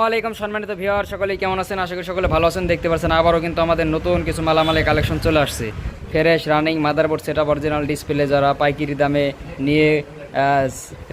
ওয়ালাইকুম সম্মানিত ভিওয়ার সকলে কেমন আছেন? আশা করি সকলে ভালো আছেন, দেখতে পাচ্ছেন আবারও কিন্তু আমাদের নতুন কিছু মালামালের কালেকশন চলে আসছে। Fresh running motherboard set up original display যারা পাইকিরি দামে নিয়ে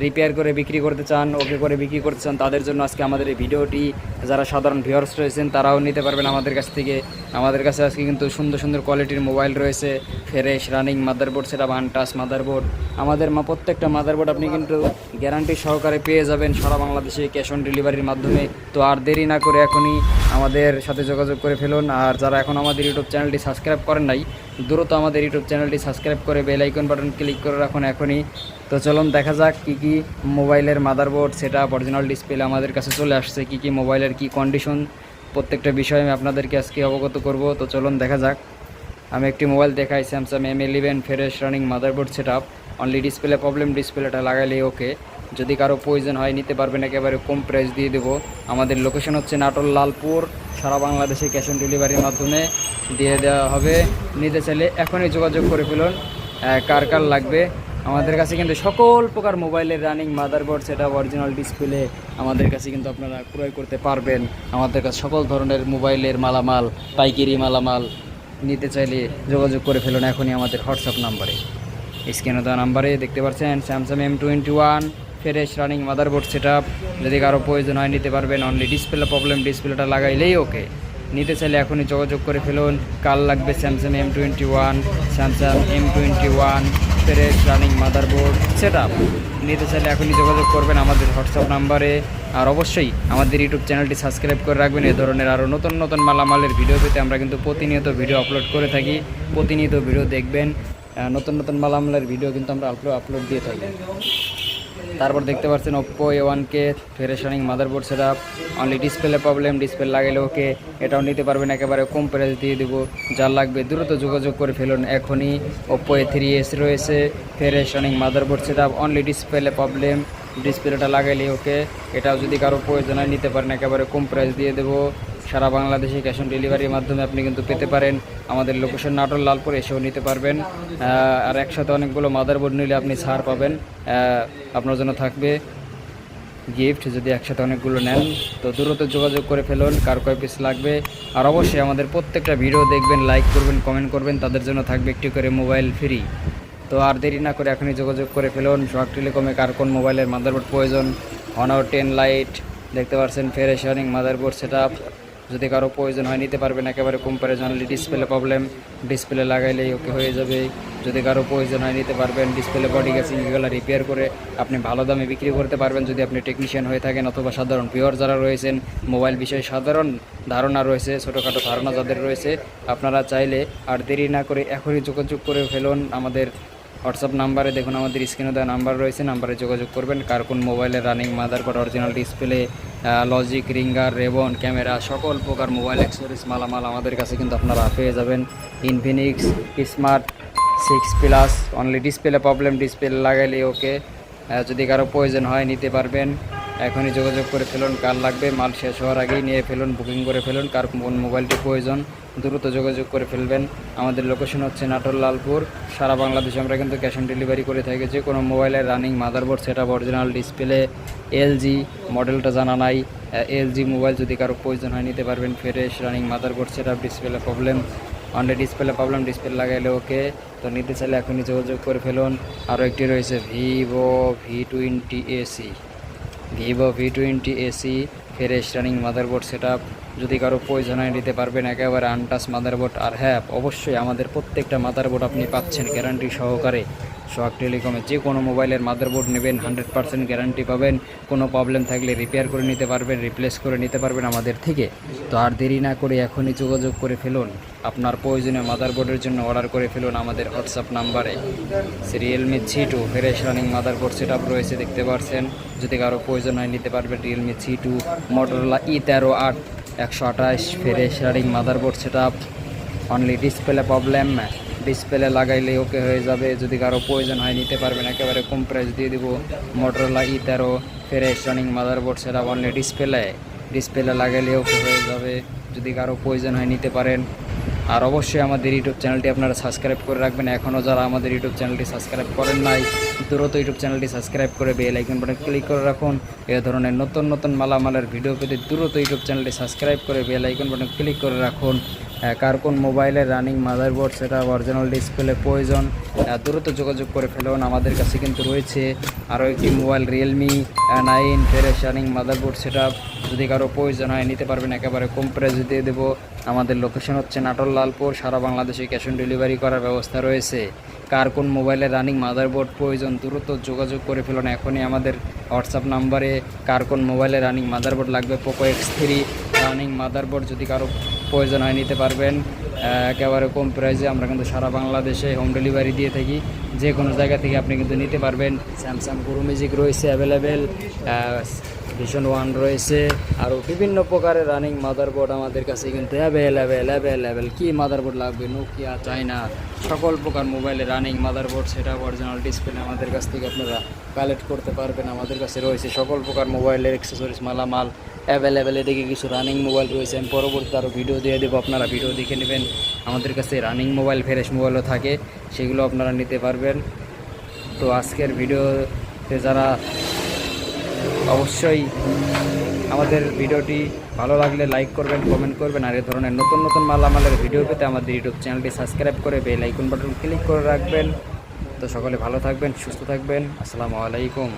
রিপেয়ার করে বিক্রি করতে চান ওকে করে বিক্রি করতে চান, তাদের জন্য আজকে আমাদের এই ভিডিওটি, যারা সাধারণ ভিওয়ার্স রয়েছেন, তারাও নিতে পারবেন আমাদের কাছ থেকে। আমাদের কাছে আজকে কিন্তু সুন্দর সুন্দর কোয়ালিটির মোবাইল রয়েছে ফ্রেশ রানিং মাদারবোর্ড সেটা টাচ মাদারবোর্ড আমাদের মা প্রত্যেকটা মাদারবোর্ড আপনি কিন্তু গ্যারান্টি সহকারে পেয়ে যাবেন সারা বাংলাদেশে ক্যাশ অন ডেলিভারির মাধ্যমে। তো আর দেরি না করে এখনই আমাদের সাথে যোগাযোগ করে ফেলুন। আর যারা এখন আমাদের ইউটিউব চ্যানেলটি সাবস্ক্রাইব করেন নাই, দ্রুত আমাদের ইউটিউব চ্যানেলটি সাবস্ক্রাইব করে বেল আইকন বাটন ক্লিক করে রাখুন এখনই। তো চলুন দেখা যাক কী কী মোবাইলের মাদারবোর্ড সেটা অরিজিনাল ডিসপ্লে আমাদের কাছে চলে আসছে, কী কী মোবাইলের কী কন্ডিশন প্রত্যেকটা বিষয়ে আমি আপনাদেরকে আজকে অবগত করব। তো চলুন দেখা যাক। আমি একটি মোবাইল দেখাই Samsung M eleven fresh running motherboard set up only display problem ডিসপ্লেটা লাগালে ওকে যদি কারও প্রয়োজন হয়, নিতে পারবেন একেবারে কম প্রাইস দিয়ে দেবো। আমাদের লোকেশন হচ্ছে নাটোর লালপুর। সারা বাংলাদেশে ক্যাশ অন ডেলিভারির মাধ্যমে দিয়ে দেওয়া হবে। নিতে চাইলে এখনই যোগাযোগ করে ফেলুন। কার কার লাগবে? আমাদের কাছে কিন্তু সকল প্রকার মোবাইলের রানিং মাদারবোর্ড সেটা অরিজিনাল ডিসপ্লে আমাদের কাছে কিন্তু আপনারা ক্রয় করতে পারবেন। আমাদের কাছে সকল ধরনের মোবাইলের মালামাল, পাইকারি মালামাল নিতে চাইলে যোগাযোগ করে ফেলুন এখনই আমাদের হোয়াটসঅ্যাপ নাম্বারে। স্ক্রিনে দেওয়া নাম্বারে দেখতে পাচ্ছেন Samsung M twenty one fresh running motherboard set যদি কারও প্রয়োজন হয় নিতে পারবেন অনলি ডিসপ্লে প্রবলেম ডিসপ্লেটা লাগাইলেই ওকে নিতে চাইলে এখনই যোগাযোগ করে ফেলুন, কাল লাগবে Samsung M twenty one Samsung M twenty one fresh running, motherboard set up নিতে চাইলে এখনই যোগাযোগ করবেন আমাদের হোয়াটসঅ্যাপ নাম্বারে। আর অবশ্যই আমাদের ইউটিউব চ্যানেলটি সাবস্ক্রাইব করে রাখবেন। এ ধরনের আরও নতুন নতুন মালামালের ভিডিও পেতে আমরা কিন্তু প্রতিনিয়ত ভিডিও আপলোড করে থাকি। প্রতিনিয়ত ভিডিও দেখবেন। নতুন নতুন মালামালের ভিডিও কিন্তু আমরা আপলোড আপলোড দিয়ে থাকি। তারপর দেখতে পাচ্ছেন Oppo A one K fresh running motherboard set up only display problem display লাগাইলে ওকে এটাও নিতে পারবেন, একেবারে কম প্রাইস দিয়ে দেবো যার লাগবে। দ্রুত যোগাযোগ করে ফেলুন এখনই। ওপ্পো এ থ্রি এস রয়েছে fresh running motherboard set up only display problem ডিসপ্লেটা লাগাইলে ওকে এটাও যদি কারও প্রয়োজন হয় নিতে পারেন, একেবারে কম প্রাইস দিয়ে দেবো। সারা বাংলাদেশে ক্যাশ অন ডেলিভারির মাধ্যমে আপনি কিন্তু পেতে পারেন। আমাদের লোকেশন নাটোর লালপুর, এসেও নিতে পারবেন। আর একসাথে অনেকগুলো মাদারবোর্ড নিলে আপনি ছাড় পাবেন। আপনার জন্য থাকবে গিফট যদি একসাথে অনেকগুলো নেন। তো দ্রুত যোগাযোগ করে ফেলুন, কার কয় পিস লাগবে। আর অবশ্যই আমাদের প্রত্যেকটা ভিডিও দেখবেন, লাইক করবেন, কমেন্ট করবেন, তাদের জন্য থাকবে একটি করে মোবাইল ফ্রি। তো আর দেরি না করে এখনই যোগাযোগ করে ফেলুন সোহাগ টেলিকমে কার কোন মোবাইলের মাদারবোর্ড প্রয়োজন। অনার টেন লাইট, দেখতে পাচ্ছেন ফেরেশনিং মাদারবোর্ড সেট যদি কারও প্রয়োজন হয়, নিতে পারবেন। একেবারে কম্পারিজনলি ডিসপ্লে প্রবলেম ডিসপ্লে লাগাইলেই ওকে হয়ে যাবে। যদি কারও প্রয়োজন হয়, নিতে পারবেন। ডিসপ্লে বডি গেছিং এগুলো রিপেয়ার করে আপনি ভালো দামে বিক্রি করতে পারবেন। যদি আপনি টেকনিশিয়ান হয়ে থাকেন অথবা সাধারণ পিওর যারা রয়েছেন মোবাইল বিষয়ে সাধারণ ধারণা রয়েছে, ছোটোখাটো ধারণা যাদের রয়েছে, আপনারা চাইলে আর দেরি না করে এখনই যোগাযোগ করে ফেলুন। আমাদের হোয়াটসঅ্যাপ নাম্বারে দেখুন, আমাদের স্ক্রিনে দেওয়া নাম্বার রয়েছে। নাম্বারে যোগাযোগ করবেন। কার কোন মোবাইলের running motherboard original display logic ringer ribbon camera সকল প্রকার মোবাইল অ্যাক্সেসরিজ মালামাল আমাদের কাছে কিন্তু আপনারা পেয়ে যাবেন। Infinix smart six plus only display problem display লাগাইলে ওকে যদি কারও প্রয়োজন হয় নিতে পারবেন। এখনই যোগাযোগ করে ফেলুন কার লাগবে, মাল শেষ হওয়ার আগেই নিয়ে ফেলুন বুকিং করে ফেলুন, কার কোন মোবাইলটি প্রয়োজন। দ্রুত যোগাযোগ করে ফেলবেন। আমাদের লোকেশন হচ্ছে নাটোর লালপুর। সারা বাংলাদেশে আমরা কিন্তু ক্যাশ অন ডেলিভারি করে থাকি। যে কোনো মোবাইলের running motherboard set up original display LG মডেলটা জানা নাই। এলজি মোবাইল যদি কারও প্রয়োজন হয়, নিতে পারবেন। Fresh running motherboard set up display problem only display problem display লাগাইলে ওকে তো নিতে চাইলে এখনই যোগাযোগ করে ফেলুন। আরও একটি রয়েছে Vivo V twenty SE Vivo V twenty SE fresh running motherboard set যদি কারও প্রয়োজন হয়, নিতে পারবেন একেবারে আনটাস মাদারবোর্ড। আর হ্যাঁ অবশ্যই আমাদের প্রত্যেকটা মাদারবোর্ড আপনি পাচ্ছেন গ্যারান্টি সহকারে। সোহাগ টেলিকমে যে কোনো মোবাইলের মাদারবোর্ড নেবেন হান্ড্রেড পার্সেন্ট গ্যারান্টি পাবেন। কোনো প্রবলেম থাকলে রিপেয়ার করে নিতে পারবেন রিপ্লেস করে নিতে পারবেন আমাদের থেকে। তো আর দেরি না করে এখনই যোগাযোগ করে ফেলুন। আপনার প্রয়োজনীয় মাদারবোর্ডের জন্য অর্ডার করে ফেলুন আমাদের হোয়াটসঅ্যাপ নাম্বারে Realme C two fresh running motherboard set up রয়েছে, দেখতে পারছেন। যদি কারও প্রয়োজন হয়, নিতে পারবেন Realme C two Motorola E তেরো আট একশো আঠাশ fresh running motherboard set up only display problem display লাগাইলে ওকে হয়ে যাবে, যদি কারও প্রয়োজন হয় নিতে পারবেন, একেবারে কম প্রাইস দিয়ে দিব। মোটরলা লাগি তেরো fresh running set up only display display লাগাইলে ওকে হয়ে যাবে, যদি কারও প্রয়োজন হয় নিতে পারেন। আর অবশ্যই আমাদের ইউটিউব চ্যানেলটি আপনারা সাবস্ক্রাইব করে রাখবেন। এখনও যারা আমাদের ইউটিউব চ্যানেলটি সাবস্ক্রাইব করেন নাই, দ্রুত ইউটিউব চ্যানেলটি সাবস্ক্রাইব করে বেল আইকন বাটন ক্লিক করে রাখুন। এ ধরনের নতুন নতুন মালামালের ভিডিও পেতে দ্রুত ইউটিউব চ্যানেলটি সাবস্ক্রাইব করে বেল আইকন বাটন ক্লিক করে রাখুন। কার কোন মোবাইলের রানিং মাদারবোর্ড সেটা অরিজিনাল ডিসপ্লে প্রয়োজন দ্রুত যোগাযোগ করে ফেলুন। আমাদের কাছে কিন্তু রয়েছে আরও একটি mobile Realme nine fresh running motherboard সেটা যদি কারও প্রয়োজন হয়, নিতে পারবেন একেবারে কম প্রাইসে দিয়ে দেবো। আমাদের লোকেশন হচ্ছে নাটোর লালপুর। সারা বাংলাদেশে ক্যাশ অন ডেলিভারি করার ব্যবস্থা রয়েছে। কার কোন মোবাইলে রানিং মাদারবোর্ড প্রয়োজন, দ্রুত যোগাযোগ করে ফেলুন এখনই আমাদের হোয়াটসঅ্যাপ নাম্বারে। কার কোন মোবাইলে রানিং মাদারবোর্ড লাগবে Poco X three running motherboard যদি কারও প্রয়োজন হয়, নিতে পারবেন। একেবারে কম প্রাইসে আমরা কিন্তু সারা বাংলাদেশে হোম ডেলিভারি দিয়ে থাকি। যে কোনো জায়গা থেকে আপনি কিন্তু নিতে পারবেন। স্যামসাং গুরু মিউজিক রয়েছে অ্যাভেলেবেল ভিশন ওয়ান রয়েছে। আরও বিভিন্ন প্রকারের রানিং মাদারবোর্ড আমাদের কাছে কিন্তু অ্যাভেলেবেল অ্যাভেলেবেল কী মাদারবোর্ড লাগবে? নোকিয়া চাইনা সকল প্রকার মোবাইলে রানিং মাদারবোর্ড সেটা অরিজিনাল ডিসপ্লে আমাদের কাছ থেকে আপনারা কালেক্ট করতে পারবেন। আমাদের কাছে রয়েছে সকল প্রকার মোবাইলের অ্যাক্সেসরিজ মালামাল অ্যাভেলেবেল এদিকে কিছু রানিং মোবাইল রয়েছে। আমি পরবর্তীতে আরও ভিডিও দিয়ে দেবো। আপনারা ভিডিও দেখে নেবেন। আমাদের কাছে রানিং মোবাইল ফ্রেশ মোবাইলও থাকে। সেগুলো আপনারা নিতে পারবেন। তো আজকের ভিডিওতে যারা অবশ্যই আমাদের ভিডিওটি ভালো লাগলে লাইক করবেন কমেন্ট করবেন, আর এ ধরনের নতুন নতুন মালামালের ভিডিও পেতে আমাদের ইউটিউব চ্যানেলটি সাবস্ক্রাইব করে বেল আইকন বাটন ক্লিক করে রাখবেন। তো সকলে ভালো থাকবেন, সুস্থ থাকবেন। আসসালামু আলাইকুম।